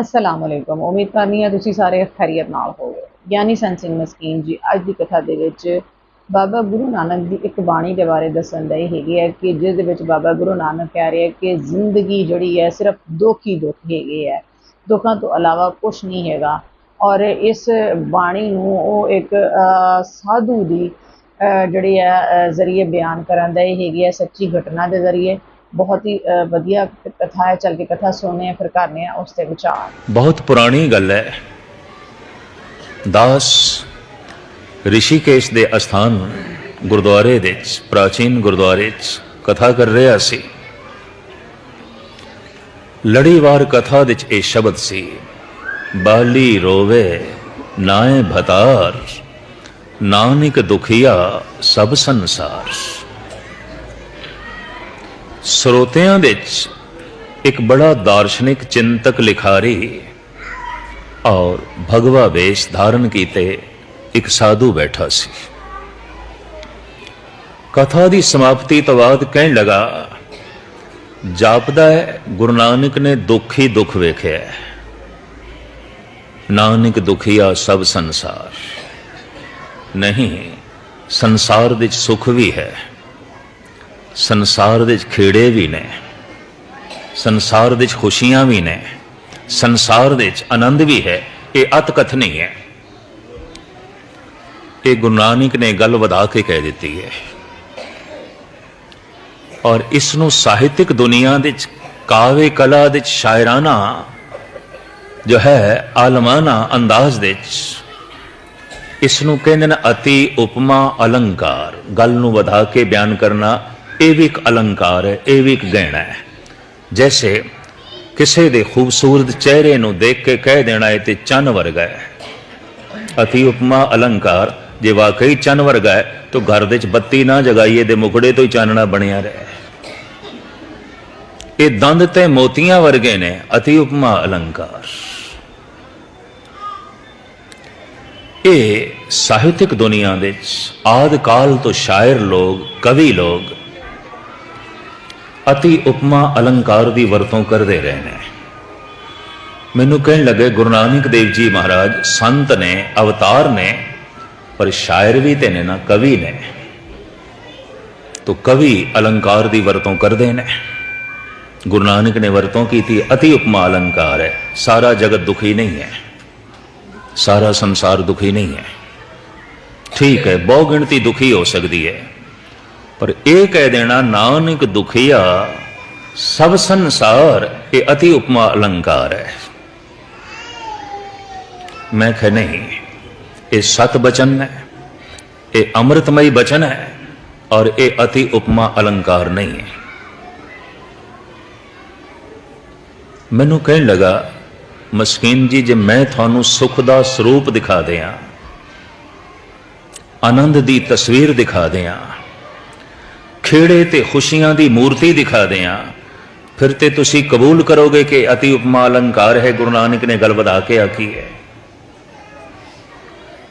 ਅਸਲਾਮ ਅਲੈਕੁਮ। ਉਮੀਦ ਕਰਨੀ ਹੈ ਤੁਸੀਂ ਸਾਰੇ ਖੈਰੀਅਤ ਨਾਲ ਹੋਵੋ ਗਿਆਨੀ ਸੰਤ ਸਿੰਘ ਮਸਕੀਨ ਜੀ, ਅੱਜ ਦੀ ਕਥਾ ਦੇ ਵਿੱਚ ਬਾਬਾ ਗੁਰੂ ਨਾਨਕ ਦੀ ਇੱਕ ਬਾਣੀ ਦੇ ਬਾਰੇ ਦੱਸਣ ਦਾ ਇਹ ਹੈਗੀ ਹੈ ਕਿ ਜਿਸ ਦੇ ਵਿੱਚ ਬਾਬਾ ਗੁਰੂ ਨਾਨਕ ਕਹਿ ਰਹੇ ਕਿ ਜ਼ਿੰਦਗੀ ਜਿਹੜੀ ਹੈ ਸਿਰਫ ਦੁੱਖ ਹੀ ਦੁੱਖ ਹੈਗੇ ਹੈ ਦੁੱਖਾਂ ਤੋਂ ਇਲਾਵਾ ਕੁਝ ਨਹੀਂ ਹੈਗਾ। ਔਰ ਇਸ ਬਾਣੀ ਨੂੰ ਉਹ ਇੱਕ ਸਾਧੂ ਦੀ ਜਿਹੜੀ ਹੈ ਜ਼ਰੀਏ ਬਿਆਨ ਕਰਨ ਦਾ ਇਹ ਹੈਗੀ ਹੈ ਸੱਚੀ ਘਟਨਾ ਦੇ ਜ਼ਰੀਏ। ਬਹੁਤ ਹੀ ਵਧੀਆ ਕਥਾ ਹੈ ਚੱਲ ਕੇ ਕਥਾ ਸੁਣਨੇ ਆ ਫਿਰ ਕਰਨੇ ਆ ਉਸ ਤੇ ਵਿਚਾਰ। ਬਹੁਤ ਪੁਰਾਣੀ ਗੱਲ ਹੈ। ਦਾਸ ਰਿਸ਼ੀਕੇਸ਼ ਦੇ ਅਸਥਾਨ ਗੁਰਦੁਆਰੇ ਦੇ ਵਿੱਚ, ਪ੍ਰਾਚੀਨ ਗੁਰਦੁਆਰੇ 'ਚ ਕਥਾ ਕਰ ਰਿਹਾ ਸੀ। ਲੜੀਵਾਰ ਕਥਾ ਦੇ 'ਚ ਇਹ ਸ਼ਬਦ ਸੀ, ਬਾਲੀ ਰੋਵੇ, ਨਾਏ ਭਤਾਰ, ਨਾਨਕ ਦੁਖੀਆ ਸਭ ਸੰਸਾਰ। ਸਰੋਤਿਆਂ ਵਿੱਚ ਇੱਕ ਬੜਾ ਦਾਰਸ਼ਨਿਕ ਚਿੰਤਕ ਲਿਖਾਰੀ ਔਰ ਭਗਵਾ ਵੇਸ਼ ਧਾਰਨ ਕੀਤੇ ਇੱਕ ਸਾਧੂ ਬੈਠਾ ਸੀ। ਕਥਾ ਦੀ ਸਮਾਪਤੀ ਤੋਂ ਬਾਅਦ ਕਹਿਣ ਲਗਾ, ਜਾਪਦਾ ਹੈ, ਗੁਰੂ ਨਾਨਕ ਨੇ ਦੁੱਖ ਹੀ ਦੁੱਖ ਵੇਖਿਆ ਹੈ। ਨਾਨਕ ਦੁਖੀਆ ਸਭ ਸੰਸਾਰ। ਨਹੀਂ, ਸੰਸਾਰ ਵਿੱਚ ਸੁਖ ਵੀ ਹੈ। ਸੰਸਾਰ ਵਿੱਚ ਖੇੜੇ ਵੀ ਨੇ, ਸੰਸਾਰ ਵਿੱਚ ਖੁਸ਼ੀਆਂ ਵੀ ਨੇ, ਸੰਸਾਰ ਵਿੱਚ ਆਨੰਦ ਵੀ ਹੈ, ਇਹ ਅਤਕਥ ਨਹੀਂ ਹੈ। ਇਹ ਗੁਰੂ ਨਾਨਕ ਨੇ ਗੱਲ ਵਧਾ ਕੇ ਕਹਿ ਦਿੱਤੀ ਹੈ। ਔਰ ਇਸ ਨੂੰ ਸਾਹਿਤਿਕ ਦੁਨੀਆ ਵਿੱਚ, ਕਾਵੇ ਕਲਾ ਵਿੱਚ ਸ਼ਾਇਰਾਨਾ, ਜੋ ਹੈ ਆਲਮਾਨਾ ਅੰਦਾਜ਼ ਵਿੱਚ, ਇਸ ਨੂੰ ਕਹਿੰਦੇ ਨੇ ਅਤੀ ਉਪਮਾ ਅਲੰਕਾਰ। ਗੱਲ ਨੂੰ ਵਧਾ ਕੇ ਬਿਆਨ ਕਰਨਾ ਇਹ ਵੀ ਇੱਕ ਅਲੰਕਾਰ ਹੈ, ਇਹ ਵੀ ਇੱਕ ਗਹਿਣਾ ਹੈ। ਜੈਸੇ ਕਿਸੇ ਦੇ ਖੂਬਸੂਰਤ ਚਿਹਰੇ ਨੂੰ ਦੇਖ ਕੇ ਕਹਿ ਦੇਣਾ ਇਹ ਤੇ ਚੰਨ ਵਰਗਾ ਹੈ। ਅਤੀ ਉਪਮਾ ਅਲੰਕਾਰ, ਜੇ ਵਾਕਈ ਚੰਨ ਵਰਗਾ ਹੈ, ਤਾਂ ਘਰ ਦੇ ਵਿੱਚ ਬੱਤੀ ਨਾ ਜਗਾਈਏ ਦੇ ਮੁਕੜੇ ਤੋਂ ਹੀ ਚਾਨਣਾ ਬਣਿਆ ਰਹੇ। ਇਹ ਦੰਦ ਤੇ ਮੋਤੀਆਂ ਵਰਗੇ ਨੇ, ਅਤੀ ਉਪਮਾ ਅਲੰਕਾਰ। ਇਹ ਸਾਹਿਤਿਕ ਦੁਨੀਆ ਦੇ ਵਿੱਚ ਆਦ ਕਾਲ ਤੋਂ ਸ਼ਾਇਰ ਲੋਗ ਕਵੀ ਲੋਗ ਅਤੀ ਉਪਮਾ ਅਲੰਕਾਰ ਦੀ ਵਰਤੋਂ ਕਰਦੇ ਰਹੇ ਨੇ ਮੈਨੂੰ ਕਹਿਣ ਲੱਗੇ, ਗੁਰੂ ਨਾਨਕ ਦੇਵ ਜੀ ਮਹਾਰਾਜ, ਸੰਤ ਨੇ, ਅਵਤਾਰ ਨੇ, ਪਰ ਸ਼ਾਇਰ ਵੀ ਤੇ ਨੇ ਨਾ, ਕਵੀ ਨੇ। ਤੋ ਕਵੀ ਅਲੰਕਾਰ ਦੀ ਵਰਤੋਂ ਕਰਦੇ ਨੇ। ਗੁਰੂ ਨਾਨਕ ਨੇ ਵਰਤੋਂ ਕੀਤੀ, ਅਤੀ ਉਪਮਾ ਅਲੰਕਾਰ ਹੈ। ਸਾਰਾ ਜਗਤ ਦੁਖੀ ਨਹੀਂ ਹੈ। ਸਾਰਾ ਸੰਸਾਰ ਦੁਖੀ ਨਹੀਂ ਹੈ। ਠੀਕ ਹੈ ਬਹੁ ਗਿਣਤੀ ਦੁਖੀ ਹੋ ਸਕਦੀ ਹੈ। ਪਰ ਇਹ ਕਹਿ ਦੇਣਾ, ਨਾਨਕ ਦੁਖੀਆ, ਸਭ ਸੰਸਾਰ ਇਹ ਅਤੀ ਉਪਮਾ ਅਲੰਕਾਰ ਹੈ। ਮੈਂ ਕਹ, ਨਹੀਂ, ਇਹ ਸਤ ਬਚਨ ਹੈ, ਇਹ ਅੰਮ੍ਰਿਤਮਈ ਬਚਨ ਹੈ ਔਰ ਇਹ ਅਤੀ ਉਪਮਾ ਅਲੰਕਾਰ ਨਹੀਂ ਹੈ। ਮੈਨੂੰ ਕਹਿਣ ਲਗਾ, ਮਸਕੀਨ ਜੀ, ਜੇ ਮੈਂ ਤੁਹਾਨੂੰ ਸੁਖ ਦਾ ਸਰੂਪ ਦਿਖਾ ਦਿਆਂ, ਆਨੰਦ ਦੀ ਤਸਵੀਰ ਦਿਖਾ ਦਿਆਂ ਖੇੜੇ ਤੇ ਖੁਸ਼ੀਆਂ ਦੀ ਮੂਰਤੀ ਦਿਖਾ ਦਿਆਂ। ਫਿਰ ਤੇ ਤੁਸੀਂ ਕਬੂਲ ਕਰੋਗੇ ਕਿ ਅਤੀ ਉਪਮਾ ਅਲੰਕਾਰ ਹੈ, ਗੁਰੂ ਨਾਨਕ ਨੇ ਗੱਲ ਵਧਾ ਕੇ ਆਖੀ ਹੈ।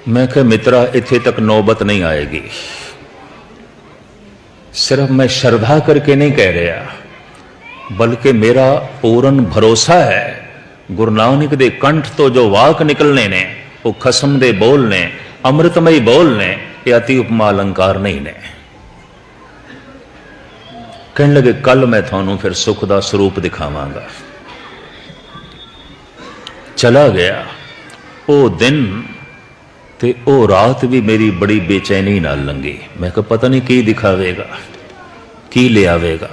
ਮੈਂ ਕਿਹਾ, ਮਿੱਤਰਾ, ਇੱਥੇ ਤੱਕ ਨੌਬਤ ਨਹੀਂ ਆਏਗੀ। ਸਿਰਫ ਮੈਂ ਸ਼ਰਧਾ ਕਰਕੇ ਨਹੀਂ ਕਹਿ ਰਿਹਾ, ਬਲਕਿ ਮੇਰਾ ਪੂਰਨ ਭਰੋਸਾ ਹੈ, ਗੁਰੂ ਨਾਨਕ ਦੇ ਕੰਠ ਤੋਂ ਜੋ ਵਾਕ ਨਿਕਲਨੇ ਨੇ, ਉਹ ਖਸਮ ਦੇ ਬੋਲ ਨੇ, ਅੰਮ੍ਰਿਤਮਈ ਬੋਲ ਨੇ, ਇਹ ਅਤੀ ਉਪਮਾ ਅਲੰਕਾਰ ਨਹੀਂ ਨੇ। ਕਹਿਣ ਲੱਗੇ ਕੱਲ ਮੈਂ ਤੁਹਾਨੂੰ ਫਿਰ ਸੁੱਖ ਦਾ ਸਰੂਪ ਦਿਖਾਵਾਂਗਾ। ਚਲਾ ਗਿਆ। ਉਹ ਦਿਨ ਤੇ ਉਹ ਰਾਤ ਵੀ ਮੇਰੀ ਬੜੀ ਬੇਚੈਨੀ ਨਾਲ ਲੰਘੀ। ਮੈਂ ਕਿਹਾ, ਪਤਾ ਨਹੀਂ ਕੀ ਦਿਖਾਵੇਗਾ, ਕੀ ਲਿਆਵੇਗਾ,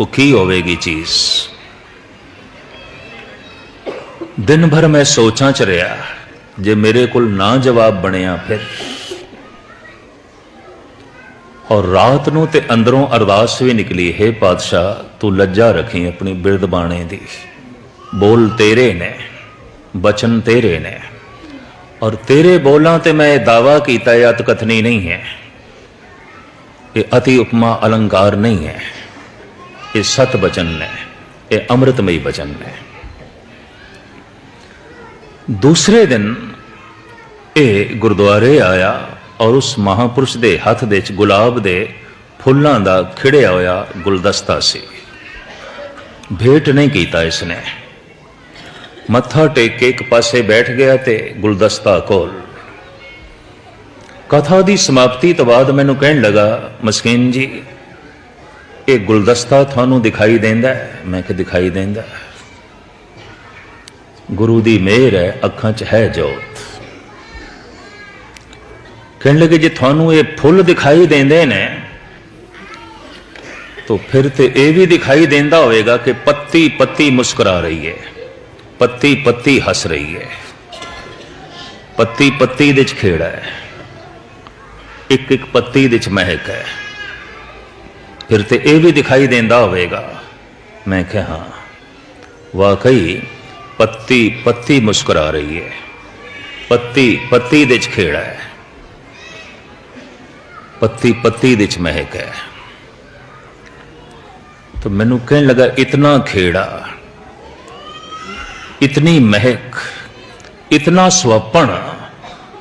ਉਹ ਕੀ ਹੋਵੇਗੀ ਚੀਜ਼? ਦਿਨ ਭਰ ਮੈਂ ਸੋਚਾਂ ਚ ਰਿਹਾ, ਜੇ ਮੇਰੇ ਕੋਲ ਨਾ ਜਵਾਬ ਬਣਿਆ ਫਿਰ। ਔਰ ਰਾਤ ਨੂੰ ਤੇ ਅੰਦਰੋਂ ਅਰਦਾਸ ਵੀ ਨਿਕਲੀ, ਹੈ ਪਾਤਸ਼ਾਹ, ਤੂੰ ਲੱਜਾ ਰੱਖੀ ਆਪਣੀ ਬਿਰਦ ਬਾਣੇ ਦੀ। ਬੋਲ ਤੇਰੇ ਨੇ, ਬਚਨ ਤੇਰੇ ਨੇ। ਔਰ ਤੇਰੇ ਬੋਲਾਂ ਤੇ ਮੈਂ ਇਹ ਦਾਵਾ ਕੀਤਾ, ਇਹ ਅਤਕਥਨੀ ਨਹੀਂ ਹੈ। ਇਹ ਅਤੀ ਉਪਮਾ ਅਲੰਕਾਰ ਨਹੀਂ ਹੈ। ਇਹ ਸਤ ਬਚਨ ਨੇ ਇਹ ਅੰਮ੍ਰਿਤਮਈ ਬਚਨ ਨੇ ਦੂਸਰੇ ਦਿਨ ਇਹ ਗੁਰਦੁਆਰੇ ਆਇਆ ਔਰ ਉਸ ਮਹਾਪੁਰਸ਼ ਦੇ ਹੱਥ ਦੇ ਵਿੱਚ ਗੁਲਾਬ ਦੇ ਫੁੱਲਾਂ ਦਾ ਖਿੜਿਆ ਹੋਇਆ ਗੁਲਦਸਤਾ ਸੀ। ਭੇਟ ਨਹੀਂ ਕੀਤਾ ਇਸਨੇ। ਮੱਥਾ ਟੇਕ ਕੇ ਇੱਕ ਪਾਸੇ ਬੈਠ ਗਿਆ ਤੇ ਗੁਲਦਸਤਾ ਕੋਲ, ਕਥਾ ਦੀ ਸਮਾਪਤੀ ਤੋਂ ਬਾਅਦ ਮੈਨੂੰ ਕਹਿਣ ਲੱਗਾ, ਮਸਕੀਨ ਜੀ, ਇਹ ਗੁਲਦਸਤਾ ਤੁਹਾਨੂੰ ਦਿਖਾਈ ਦਿੰਦਾ ਹੈ, ਮੈਂ ਕਿ ਦਿਖਾਈ ਦਿੰਦਾ ਗੁਰੂ ਦੀ ਮਿਹਰ ਹੈ, ਅੱਖਾਂ 'ਚ ਹੈ ਜੋਤ। ਕਹਿਣ ਲੱਗੇ ਜੇ ਤੁਹਾਨੂੰ ਇਹ ਫੁੱਲ ਦਿਖਾਈ ਦਿੰਦੇ ਨੇ, ਤਾਂ ਫਿਰ ਤੇ ਇਹ ਵੀ ਦਿਖਾਈ ਦਿੰਦਾ ਹੋਵੇਗਾ ਕਿ ਪੱਤੀ ਪੱਤੀ ਮੁਸਕਰਾ ਰਹੀ ਹੈ, ਪੱਤੀ ਪੱਤੀ ਹੱਸ ਰਹੀ ਹੈ, ਪੱਤੀ ਪੱਤੀ ਦੇ ਚ ਖੇੜਾ ਹੈ, ਇੱਕ ਇੱਕ ਪੱਤੀ ਦੇ ਚ ਮਹਿਕ ਹੈ। ਫਿਰ ਤੇ ਇਹ ਵੀ ਦਿਖਾਈ ਦਿੰਦਾ ਹੋਵੇਗਾ, ਮੈਂ ਕਿਹਾ ਹਾਂ, ਵਾਕਈ ਪੱਤੀ ਪੱਤੀ ਮੁਸਕਰਾ ਰਹੀ ਹੈ, ਪੱਤੀ ਪੱਤੀ ਦੇ ਚ ਖੇੜਾ ਹੈ। ਪੱਤੀ ਪੱਤੀ ਦੇ ਚ ਮਹਿਕ ਹੈ। ਤਾਂ ਮੈਨੂੰ ਕਹਿਣ ਲੱਗਾ, ਇਤਨਾ ਖੇੜਾ, ਇਤਨੀ ਮਹਿਕ, ਇਤਨਾ ਸਵਪਣ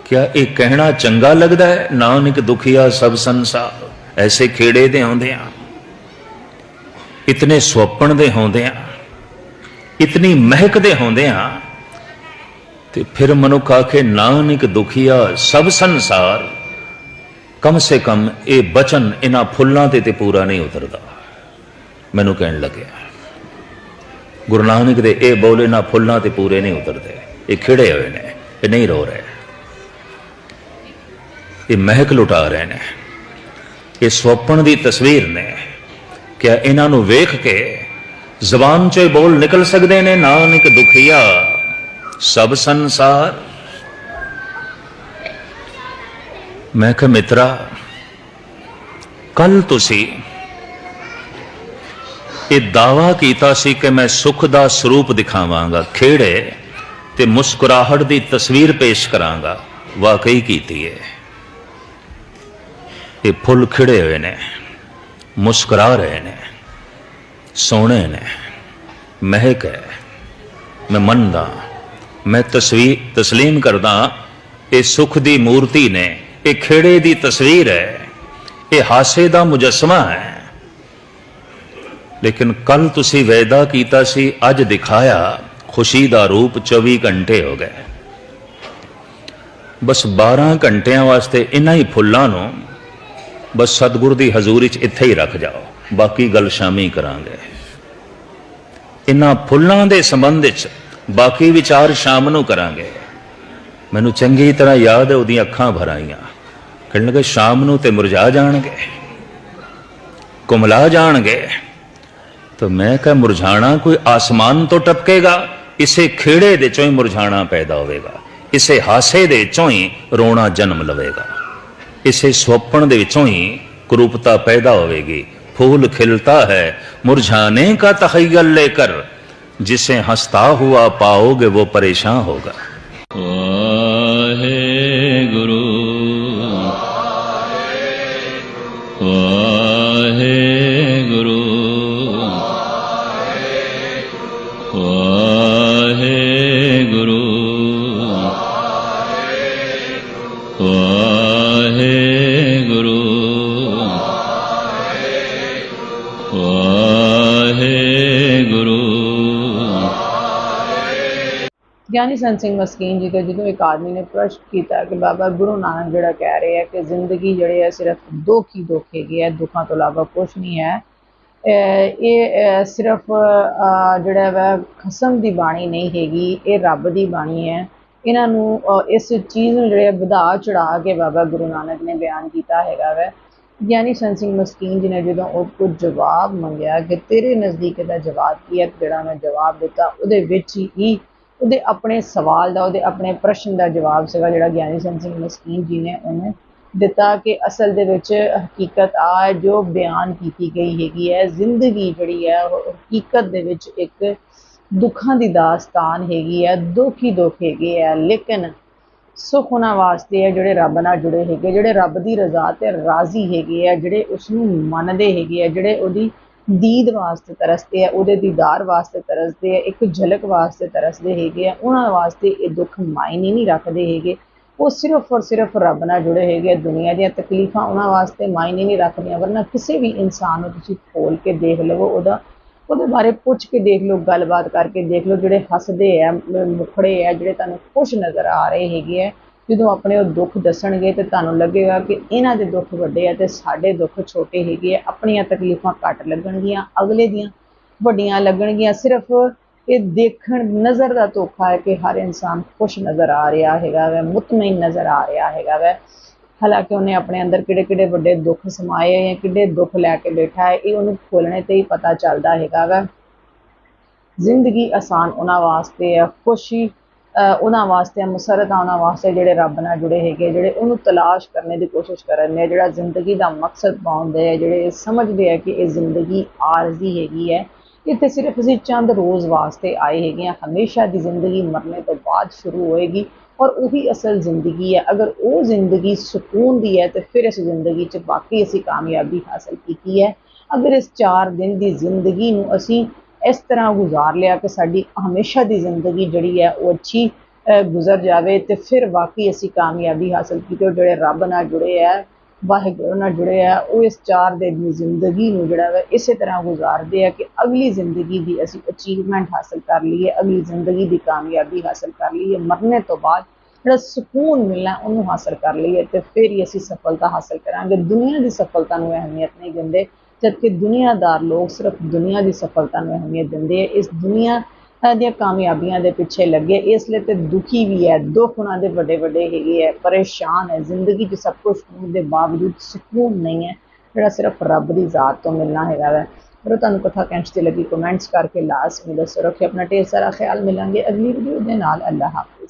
ਕਿਆ ਇਹ ਕਹਿਣਾ ਚੰਗਾ ਲੱਗਦਾ ਹੈ? ਨਾਨਕ ਦੁਖੀਆ ਸਭ ਸੰਸਾਰ, ਐਸੇ ਖੇੜੇ ਦੇ ਆਉਂਦੇ ਆ ਇਤਨੇ ਸਵਪਣ ਦੇ ਹੁੰਦੇ ਆ ਇਤਨੀ ਮਹਿਕ ਦੇ ਹੁੰਦੇ ਆ ਤੇ ਫਿਰ ਮਨੁੱਖ ਆਖੇ, ਨਾਨਕ ਦੁਖੀਆ ਸਭ ਸੰਸਾਰ ਕਮ ਸੇ ਕਮ ਇਹ ਬਚਨ ਇਹਨਾਂ ਫੁੱਲਾਂ ਤੇ ਤੇ ਪੂਰਾ ਨਹੀਂ ਉਤਰਦਾ। ਮੈਨੂੰ ਕਹਿਣ ਲੱਗਿਆ, ਗੁਰੂ ਨਾਨਕ ਦੇ ਇਹ ਬੋਲੇ ਨਾ ਫੁੱਲਾਂ ਤੇ ਪੂਰੇ ਨਹੀਂ ਉਤਰਦੇ। ਇਹ ਖਿੜੇ ਹੋਏ ਨੇ, ਇਹ ਨਹੀਂ ਰੋ ਰਹੇ। ਇਹ ਮਹਿਕ ਲੁਟਾ ਰਹੇ ਨੇ। ਇਹ ਸੁਪਨ ਦੀ ਤਸਵੀਰ ਨੇ ਕਿ ਇਹਨਾਂ ਨੂੰ ਵੇਖ ਕੇ ਜ਼ਬਾਨ ਚੋਂ ਹੀ ਬੋਲ ਨਿਕਲ ਸਕਦੇ ਨੇ, ਨਾਨਕ ਦੁਖੀਆ, ਸਭ ਸੰਸਾਰ ਮੈਂ ਕਿਹਾ, ਮਿੱਤਰਾ ਕੱਲ ਤੁਸੀਂ ਇਹ ਦਾਵਾ ਕੀਤਾ ਸੀ ਕਿ ਮੈਂ ਸੁਖ ਦਾ ਸਰੂਪ ਦਿਖਾਵਾਂਗਾ, ਖੇੜੇ ਤੇ ਮੁਸਕਰਾਹਟ ਦੀ ਤਸਵੀਰ ਪੇਸ਼ ਕਰਾਂਗਾ। ਵਾਕਈ ਕੀਤੀ ਹੈ ਇਹ ਫੁੱਲ ਖਿੜੇ ਹੋਏ ਨੇ, ਮੁਸਕਰਾ ਰਹੇ ਨੇ, ਸੋਹਣੇ ਨੇ, ਮਹਿਕ ਹੈ। ਮੈਂ ਮੰਨਦਾ, ਮੈਂ ਤਸਵੀਰ ਤਸਲੀਮ ਕਰਦਾ, ਇਹ ਸੁਖ ਦੀ ਮੂਰਤੀ ਨੇ ਇਹ ਖੇੜੇ ਦੀ ਤਸਵੀਰ ਹੈ, ਇਹ ਹਾਸੇ ਦਾ ਮੁਜਸਮਾ ਹੈ। ਲੇਕਿਨ ਕੱਲ ਤੁਸੀਂ ਵੈਦਾ ਕੀਤਾ ਸੀ, ਅੱਜ ਦਿਖਾਇਆ, ਖੁਸ਼ੀ ਦਾ ਰੂਪ 24 ਘੰਟੇ ਹੋ ਗਏ। ਬਸ 12 ਘੰਟਿਆਂ ਵਾਸਤੇ ਇਨ੍ਹਾਂ ਹੀ ਫੁੱਲਾਂ ਨੂੰ ਬਸ ਸਤਿਗੁਰ ਦੀ ਹਜ਼ੂਰੀ 'ਚ ਇੱਥੇ ਹੀ ਰੱਖ ਜਾਓ, ਬਾਕੀ ਗੱਲ ਸ਼ਾਮੀ ਕਰਾਂਗੇ। ਇਨ੍ਹਾਂ ਫੁੱਲਾਂ ਦੇ ਸੰਬੰਧ 'ਚ ਬਾਕੀ ਵਿਚਾਰ ਸ਼ਾਮ ਨੂੰ ਕਰਾਂਗੇ। ਮੈਨੂੰ ਚੰਗੀ ਤਰ੍ਹਾਂ ਯਾਦ ਹੈ ਉਹਦੀਆਂ ਅੱਖਾਂ ਭਰਾਈਆਂ ਆਈਆਂ ਕਹਿਣ ਲੱਗੇ ਸ਼ਾਮ ਨੂੰ ਤੇ ਮੁਰਝਾ ਜਾਣਗੇ ਕੁਮਲਾ ਜਾਣਗੇ तो मैं कह मुरझाना कोई आसमान तो टपकेगा इसे खेड़े दे चों ही मुरझाना पैदा होवेगा इसे हासे दे चों ही रोना जन्म लवेगा इसे स्वप्न दे चों ही कुरूपता पैदा होवेगी फूल खिलता है मुरझाने का तखयल लेकर जिसे हंसता हुआ पाओगे वो परेशान होगा ਗਿਆਨੀ ਸੰਤ ਸਿੰਘ ਮਸਕੀਨ ਜੀ ਤੋਂ ਜਦੋਂ ਇੱਕ ਆਦਮੀ ਨੇ ਪ੍ਰਸ਼ਨ ਕੀਤਾ ਕਿ ਬਾਬਾ ਗੁਰੂ ਨਾਨਕ ਜਿਹੜਾ ਕਹਿ ਰਹੇ ਆ ਕਿ ਜ਼ਿੰਦਗੀ ਜਿਹੜੇ ਹੈ ਸਿਰਫ ਦੁੱਖ ਹੀ ਦੁੱਖ ਹੈਗੇ ਹੈ ਦੁੱਖਾਂ ਤੋਂ ਇਲਾਵਾ ਕੁਝ ਨਹੀਂ ਹੈ ਅਹ ਇਹ ਸਿਰਫ ਜਿਹੜਾ ਵਾ ਖਸਮ ਦੀ ਬਾਣੀ ਨਹੀਂ ਹੈਗੀ, ਇਹ ਰੱਬ ਦੀ ਬਾਣੀ ਹੈ। ਇਹਨਾਂ ਨੂੰ ਇਸ ਚੀਜ਼ ਨੂੰ ਜਿਹੜੇ ਵਧਾ ਚੜਾ ਕੇ ਬਾਬਾ ਗੁਰੂ ਨਾਨਕ ਨੇ ਬਿਆਨ ਕੀਤਾ ਹੈਗਾ ਵੈ। ਗਿਆਨੀ ਸੰਤ ਸਿੰਘ ਮਸਕੀਨ ਜੀ ਨੇ ਜਦੋਂ ਉਹ ਕੋਲ ਜਵਾਬ ਮੰਗਿਆ ਕਿ ਤੇਰੇ ਨਜ਼ਦੀਕ ਦਾ ਜਵਾਬ ਕੀ ਹੈ, ਜਿਹੜਾ ਮੈਂ ਜਵਾਬ ਦਿੱਤਾ, ਉਹਦੇ ਵਿੱਚ ਹੀ ਉਹਦੇ ਆਪਣੇ ਸਵਾਲ ਦਾ, ਉਹਦੇ ਆਪਣੇ ਪ੍ਰਸ਼ਨ ਦਾ ਜਵਾਬ ਸੀਗਾ, ਜਿਹੜਾ ਗਿਆਨੀ ਸੰਤ ਸਿੰਘ ਮਸਕੀਨ ਜੀ ਨੇ ਉਹਨੂੰ ਦਿੱਤਾ ਕਿ ਅਸਲ ਦੇ ਵਿੱਚ ਹਕੀਕਤ ਆ ਜੋ ਬਿਆਨ ਕੀਤੀ ਗਈ ਹੈਗੀ ਹੈ, ਜ਼ਿੰਦਗੀ ਜਿਹੜੀ ਹੈ, ਉਹ ਹਕੀਕਤ ਦੇ ਵਿੱਚ ਇੱਕ ਦੁੱਖਾਂ ਦੀ ਦਾਸਤਾਨ ਹੈਗੀ ਹੈ, ਦੁੱਖ ਹੀ ਦੁੱਖ ਹੈਗੇ ਹੈ ਲੇਕਿਨ ਸੁੱਖ ਉਹਨਾਂ ਵਾਸਤੇ ਹੈ ਜਿਹੜੇ ਰੱਬ ਨਾਲ ਜੁੜੇ ਹੈਗੇ, ਜਿਹੜੇ ਰੱਬ ਦੀ ਰਜ਼ਾ ਤੇ ਰਾਜ਼ੀ ਹੈਗੇ ਆ, ਜਿਹੜੇ ਉਸ ਨੂੰ ਮੰਨਦੇ ਹੈਗੇ ਆ, ਜਿਹੜੇ ਉਹਦੀ ਦੀਦ ਵਾਸਤੇ ਤਰਸਦੇ ਆ, ਉਹਦੇ ਦੀਦਾਰ ਵਾਸਤੇ ਤਰਸਦੇ ਆ, ਇੱਕ ਝਲਕ ਵਾਸਤੇ ਤਰਸਦੇ ਹੈਗੇ ਆ, ਉਹਨਾਂ ਵਾਸਤੇ ਇਹ ਦੁੱਖ ਮਾਇਨੇ ਨਹੀਂ ਰੱਖਦੇ ਹੈਗੇ। ਉਹ ਸਿਰਫ ਔਰ ਸਿਰਫ ਰੱਬ ਨਾਲ ਜੁੜੇ ਹੈਗੇ ਆ ਦੁਨੀਆ ਦੀਆਂ ਤਕਲੀਫਾਂ ਉਹਨਾਂ ਵਾਸਤੇ ਮਾਇਨੇ ਨਹੀਂ ਰੱਖਦੀਆਂ, ਵਰਨਾ ਕਿਸੇ ਵੀ ਇਨਸਾਨ ਨੂੰ ਤੁਸੀਂ ਖੋਲ ਕੇ ਦੇਖ ਲਵੋ, ਉਹਦਾ ਉਹਦੇ ਬਾਰੇ ਪੁੱਛ ਕੇ ਦੇਖ ਲਓ, ਗੱਲਬਾਤ ਕਰਕੇ ਦੇਖ ਲਓ, ਜਿਹੜੇ ਹੱਸਦੇ ਆ, ਮ- ਮੁਖੜੇ ਆ, ਜਿਹੜੇ ਤੁਹਾਨੂੰ ਖੁਸ਼ ਨਜ਼ਰ ਆ ਰਹੇ ਹੈਗੇ ਆ, ਜਦੋਂ ਆਪਣੇ ਉਹ ਦੁੱਖ ਦੱਸਣਗੇ ਤੇ ਤੁਹਾਨੂੰ ਲੱਗੇਗਾ ਕਿ ਇਹਨਾਂ ਦੇ ਦੁੱਖ ਵੱਡੇ ਆ ਤੇ ਸਾਡੇ ਦੁੱਖ ਛੋਟੇ ਹੈਗੇ ਆ, ਆਪਣੀਆਂ ਤਕਲੀਫਾਂ ਘੱਟ ਲੱਗਣਗੀਆਂ, ਅਗਲੇ ਦੀਆਂ ਵੱਡੀਆਂ ਲੱਗਣਗੀਆਂ, ਸਿਰਫ ਇਹ ਦੇਖਣ ਨਜ਼ਰ ਦਾ ਧੋਖਾ ਹੈ ਕਿ ਹਰ ਇਨਸਾਨ ਖੁਸ਼ ਨਜ਼ਰ ਆ ਰਿਹਾ ਹੈਗਾ ਵੈ ਮੁਤਮਈਨ ਨਜ਼ਰ ਆ ਰਿਹਾ ਹੈਗਾ ਵੈ। ਹਾਲਾਂਕਿ ਉਹਨੇ ਆਪਣੇ ਅੰਦਰ ਕਿਹੜੇ ਕਿਹੜੇ ਵੱਡੇ ਦੁੱਖ ਸਮਾਏ ਜਾਂ ਕਿੱਡੇ ਦੁੱਖ ਲੈ ਕੇ ਬੈਠਾ ਹੈ ਇਹ ਉਹਨੂੰ ਖੋਲਣੇ ਤੇ ਹੀ ਪਤਾ ਚੱਲਦਾ ਹੈਗਾ ਵੈ। ਜ਼ਿੰਦਗੀ ਆਸਾਨ ਉਹਨਾਂ ਵਾਸਤੇ ਹੈ ਖੁਸ਼ੀ ਉਹਨਾਂ ਵਾਸਤੇ ਹੈ, ਮੁਸਰਤਾਂ ਉਹਨਾਂ ਵਾਸਤੇ ਜਿਹੜੇ ਰੱਬ ਨਾਲ ਜੁੜੇ ਹੈਗੇ ਜਿਹੜੇ ਉਹਨੂੰ ਤਲਾਸ਼ ਕਰਨ ਦੀ ਕੋਸ਼ਿਸ਼ ਕਰਨ ਨੇ ਜਿਹੜਾ ਜ਼ਿੰਦਗੀ ਦਾ ਮਕਸਦ ਪਾਉਂਦੇ ਆ ਜਿਹੜੇ ਇਹ ਸਮਝਦੇ ਆ ਕਿ ਇਹ ਜ਼ਿੰਦਗੀ ਆਰਜ਼ੀ ਹੈਗੀ ਹੈ। ਇੱਥੇ ਸਿਰਫ ਅਸੀਂ ਚੰਦ ਰੋਜ਼ ਵਾਸਤੇ ਆਏ ਹੈਗੇ ਆ ਹਮੇਸ਼ਾ ਦੀ ਜ਼ਿੰਦਗੀ ਮਰਨੇ ਤੋਂ ਬਾਅਦ ਸ਼ੁਰੂ ਹੋਏਗੀ ਔਰ ਉਹੀ ਅਸਲ ਜ਼ਿੰਦਗੀ ਹੈ। ਅਗਰ ਉਹ ਜ਼ਿੰਦਗੀ ਸਕੂਨ ਦੀ ਹੈ, ਤੇ ਫਿਰ ਇਸ ਜ਼ਿੰਦਗੀ 'ਚ ਬਾਕੀ ਅਸੀਂ ਕਾਮਯਾਬੀ ਹਾਸਲ ਕੀਤੀ ਹੈ। ਅਗਰ ਇਸ 4 ਦਿਨ ਦੀ ਜ਼ਿੰਦਗੀ ਨੂੰ ਅਸੀਂ ਇਸ ਤਰ੍ਹਾਂ ਗੁਜ਼ਾਰ ਲਿਆ ਕਿ ਸਾਡੀ ਹਮੇਸ਼ਾ ਦੀ ਜ਼ਿੰਦਗੀ ਜਿਹੜੀ ਹੈ, ਉਹ ਅੱਛੀ ਗੁਜ਼ਰ ਜਾਵੇ, ਤੇ ਫਿਰ ਵਾਕਈ ਅਸੀਂ ਕਾਮਯਾਬੀ ਹਾਸਲ ਕੀਤੀ ਉਹ ਜਿਹੜੇ ਰੱਬ ਨਾਲ ਜੁੜੇ ਹੈ ਵਾਹਿਗੁਰੂ ਨਾਲ ਜੁੜੇ ਆ, ਉਹ ਇਸ ਚਾਰ ਦਿਨ ਦੀ ਜ਼ਿੰਦਗੀ ਨੂੰ ਜਿਹੜਾ ਵਾ ਇਸੇ ਤਰ੍ਹਾਂ ਗੁਜ਼ਾਰਦੇ ਆ ਕਿ ਅਗਲੀ ਜ਼ਿੰਦਗੀ ਦੀ ਅਸੀਂ ਅਚੀਵਮੈਂਟ ਹਾਸਲ ਕਰ ਲਈਏ, ਅਗਲੀ ਜ਼ਿੰਦਗੀ ਦੀ ਕਾਮਯਾਬੀ ਹਾਸਲ ਕਰ ਲਈਏ, ਮਰਨੇ ਤੋਂ ਬਾਅਦ ਜਿਹੜਾ ਸਕੂਨ ਮਿਲਣਾ ਉਹਨੂੰ ਹਾਸਲ ਕਰ ਲਈਏ ਤੇ ਫਿਰ ਹੀ ਅਸੀਂ ਸਫਲਤਾ ਹਾਸਲ ਕਰਾਂਗੇ। ਦੁਨੀਆ ਦੀ ਸਫਲਤਾ ਨੂੰ ਅਹਿਮੀਅਤ ਨਹੀਂ ਦਿੰਦੇ, ਜਦਕਿ ਦੁਨੀਆਦਾਰ ਲੋਕ ਸਿਰਫ ਦੁਨੀਆ ਦੀ ਸਫਲਤਾ ਨੂੰ ਅਹਿਮੀਅਤ ਦਿੰਦੇ ਆ। ਇਸ ਦੁਨੀਆ ਦੀਆਂ ਕਾਮਯਾਬੀਆਂ ਦੇ ਪਿੱਛੇ ਲੱਗੇ। ਇਸ ਲਈ ਤੇ ਦੁਖੀ ਵੀ ਹੈ। ਦੁੱਖ ਉਹਨਾਂ ਦੇ ਵੱਡੇ ਵੱਡੇ ਹੈਗੇ ਹੈ। ਪਰੇਸ਼ਾਨ ਹੈ। ਜ਼ਿੰਦਗੀ 'ਚ ਸਭ ਕੁਝ ਹੋਣ ਦੇ ਬਾਵਜੂਦ ਸਕੂਨ ਨਹੀਂ ਹੈ। ਜਿਹੜਾ ਸਿਰਫ ਰੱਬ ਦੀ ਜ਼ਾਤ ਤੋਂ ਮਿਲਣਾ ਹੈਗਾ ਵੈ। ਪਰ ਤੁਹਾਨੂੰ ਕਥਾ ਕੈਂਚ 'ਤੇ ਲੱਗੀ ਕਮੈਂਟਸ ਕਰਕੇ ਲਾਜ਼ਮੀ ਦੱਸੋ। ਰੱਖੇ ਆਪਣਾ ਢੇਰ ਸਾਰਾ ਖਿਆਲ। ਮਿਲਾਂਗੇ ਅਗਲੀ ਵੀਡੀਓ ਦੇ ਨਾਲ। ਅੱਲਾ ਹਾਫਿਜ਼।